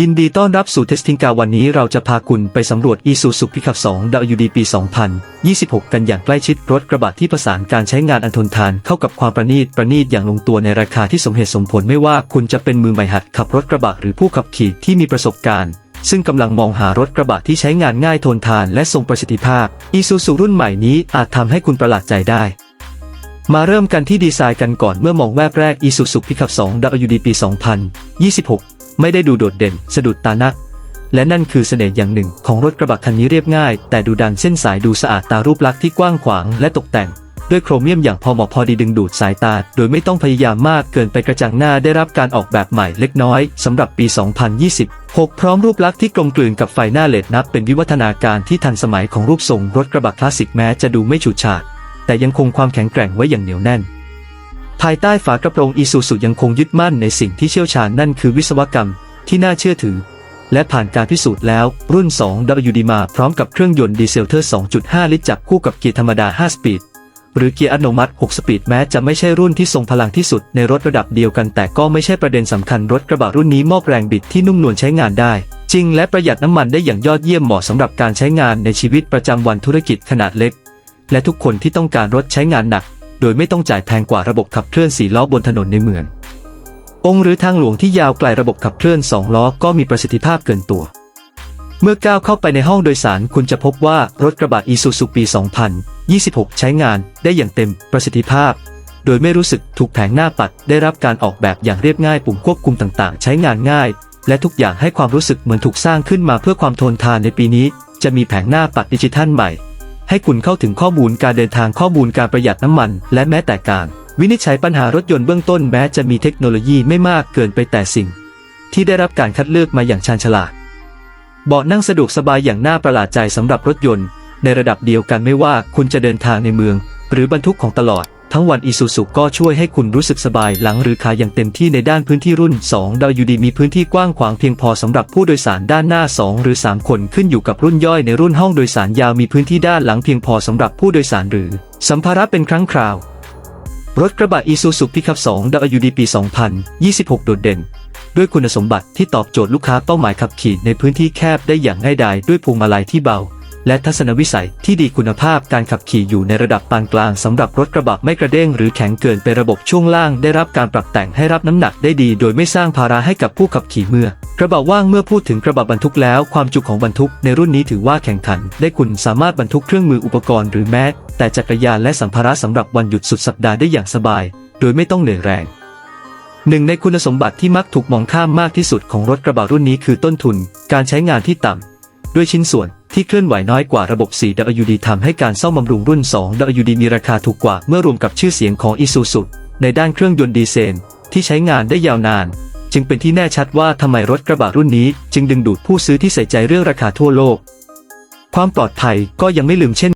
ยินดีต้อนรับสู่เทสติงกาวันนี้เราจะพาคุณไปสำรวจ Isuzu Pickup 2 WD ปี 2026 กันอย่างใกล้ชิดรถกระบะที่ประสานการใช้งานอันทนทานเข้ากับความประณีตประณีตอย่างลงตัวในราคาที่สมเหตุสมผลไม่ว่าคุณจะเป็นมือใหม่หัดขับรถกระบะหรือผู้ขับขี่ที่มีประสบการณ์ ซึ่งกำลังมองหารถกระบะที่ใช้งานง่ายทนทานและทรงประสิทธิภาพ Isuzu รุ่นใหม่นี้อาจทำให้คุณประหลาดใจได้มาเริ่มกันที่ดีไซน์กันก่อนเมื่อมองแวบแรก Isuzu Pickup 2 WD ปี 2026 ไม่ได้ดูโดดเด่น สะดุดตานัก และนั่นคือเสน่ห์อย่างหนึ่งของรถกระบะคันนี้เรียบง่าย แต่ดูดันเส้นสายดูสะอาดตารูปลักษณ์ที่กว้างขวางและตกแต่งด้วยโครเมียมอย่างพอเหมาะพอดีดึงดูดสายตา โดยไม่ต้องพยายามมากเกินไปกระจังหน้าได้รับการออกแบบใหม่เล็กน้อยสำหรับปี 2026 พร้อมรูปลักษณ์ที่กลมกลืนกับไฟหน้าเลดนับเป็นวิวัฒนาการที่ทันสมัยของรูปทรงรถกระบะคลาสสิกแม้จะดูไม่ฉูดฉาดแต่ยังคงความแข็งแกร่งไว้อย่างเหนียวแน่น ภายใต้ฝากระโปรงอีซูซุยังคงยึดมั่นในสิ่งที่เชี่ยวชาญนั่นคือวิศวกรรมที่น่าเชื่อถือ และผ่านการพิสูจน์แล้ว รุ่น 2 WD มาพร้อมกับเครื่องยนต์ดีเซลเทอร์ 2.5 ลิตรจับคู่กับเกียร์ธรรมดา 5 สปีด หรือเกียร์อัตโนมัติ 6 สปีดแม้จะไม่ใช่รุ่นที่ทรงพลังที่สุดในรถระดับเดียวกัน แต่ก็ไม่ใช่ประเด็นสำคัญรถกระบะรุ่นนี้มอบแรงบิดที่นุ่มนวลใช้งานได้ จริงและประหยัดน้ำมันได้อย่างยอดเยี่ยมเหมาะสำหรับการใช้งานในชีวิตประจำวันธุรกิจขนาดเล็ก และทุกคนที่ต้องการรถใช้งานหนัก โดยไม่ต้องจ่ายแพงกว่าระบบขับเคลื่อน4ล้อบนถนนในเมือง องค์หรือทางหลวงที่ยาวไกลระบบขับเคลื่อน 2 ล้อก็มีประสิทธิภาพเกินตัว เมื่อก้าวเข้าไปในห้องโดยสารคุณจะพบว่ารถกระบะ Isuzu ปี 2026 ใช้งานได้อย่างเต็มประสิทธิภาพ โดยไม่รู้สึกถูกแผงหน้าปัด ได้รับการออกแบบอย่างเรียบง่ายปุ่มควบคุมต่างๆ ใช้งานง่าย และทุกอย่างให้ความรู้สึกเหมือนถูกสร้างขึ้นมาเพื่อความทนทานในปีนี้ จะมีแผงหน้าปัดดิจิทัลใหม่ ให้คุณเข้าถึงข้อมูลการเดินทางข้อมูลการประหยัดน้ำมัน และแม้แต่การวินิจฉัยปัญหารถยนต์เบื้องต้นแม้จะมีเทคโนโลยีไม่มากเกินไปแต่สิ่ง ที่ได้รับการคัดเลือกมาอย่างชาญฉลาดเบาะนั่งสะดวกสบายอย่างน่าประหลาดใจสำหรับรถยนต์ ในระดับเดียวกันไม่ว่าคุณจะเดินทางในเมือง หรือบรรทุกของตลอด ทั้งวันอีซูซุก็ช่วยให้คุณรู้สึกสบายหลังหรือขาอย่างเต็มที่ในด้านพื้นที่รุ่น2 WD มีพื้นที่กว้างขวางเพียงพอสำหรับผู้โดยสารด้านหน้า 2 หรือ 3 คนขึ้นอยู่กับรุ่นย่อยในรุ่นห้องโดยสารยาวมีพื้นที่ด้านหลังเพียงพอสำหรับผู้โดยสารหรือ สัมภาระเป็นครั้งคราว รถกระบะ Isuzu Pickup 2 WD ปี 2026 โดดเด่นด้วยคุณสมบัติที่ตอบโจทย์ลูกค้าเป้าหมายขับขี่ในพื้นที่แคบได้อย่างง่ายดายด้วยพวงมาลัยที่เบา และทัศนวิสัยที่ดีคุณภาพการขับขี่อยู่ในระดับปานกลางสำหรับรถกระบะไม่กระเด้งหรือแข็งเกินไประบบช่วงล่างได้รับการปรับแต่งให้รับน้ำหนักได้ดี โดยไม่สร้างภาระให้กับผู้ขับขี่เมื่อกระบะว่างเมื่อพูดถึงกระบะบรรทุกแล้ว ความจุของบรรทุกในรุ่นนี้ถือว่าแข่งขัน ได้คุณสามารถบรรทุกเครื่องมืออุปกรณ์หรือแม้แต่จักรยานและสัมภาระสำหรับวันหยุดสุดสัปดาห์ได้อย่างสบาย โดยไม่ต้องเหนื่อยแรงหนึ่งในคุณสมบัติที่มักถูกมองข้ามมากที่สุดของรถกระบะรุ่นนี้คือต้นทุน การใช้งานที่ต่ำด้วยชิ้นส่วน ที่เคลื่อนไหวน้อยกว่าระบบ 4WD ทำให้การซ่อมบำรุงรุ่น 2WD มีราคาถูกกว่าเมื่อรวมกับชื่อเสียงของ Isuzu ในด้านเครื่องยนต์ดีเซลที่ใช้งานได้ยาวนาน จึงเป็นที่แน่ชัดว่าทำไมรถกระบะรุ่นนี้จึงดึงดูดผู้ซื้อที่ใส่ใจเรื่องราคาทั่วโลก ความปลอดภัยก็ยังไม่ลืมเช่น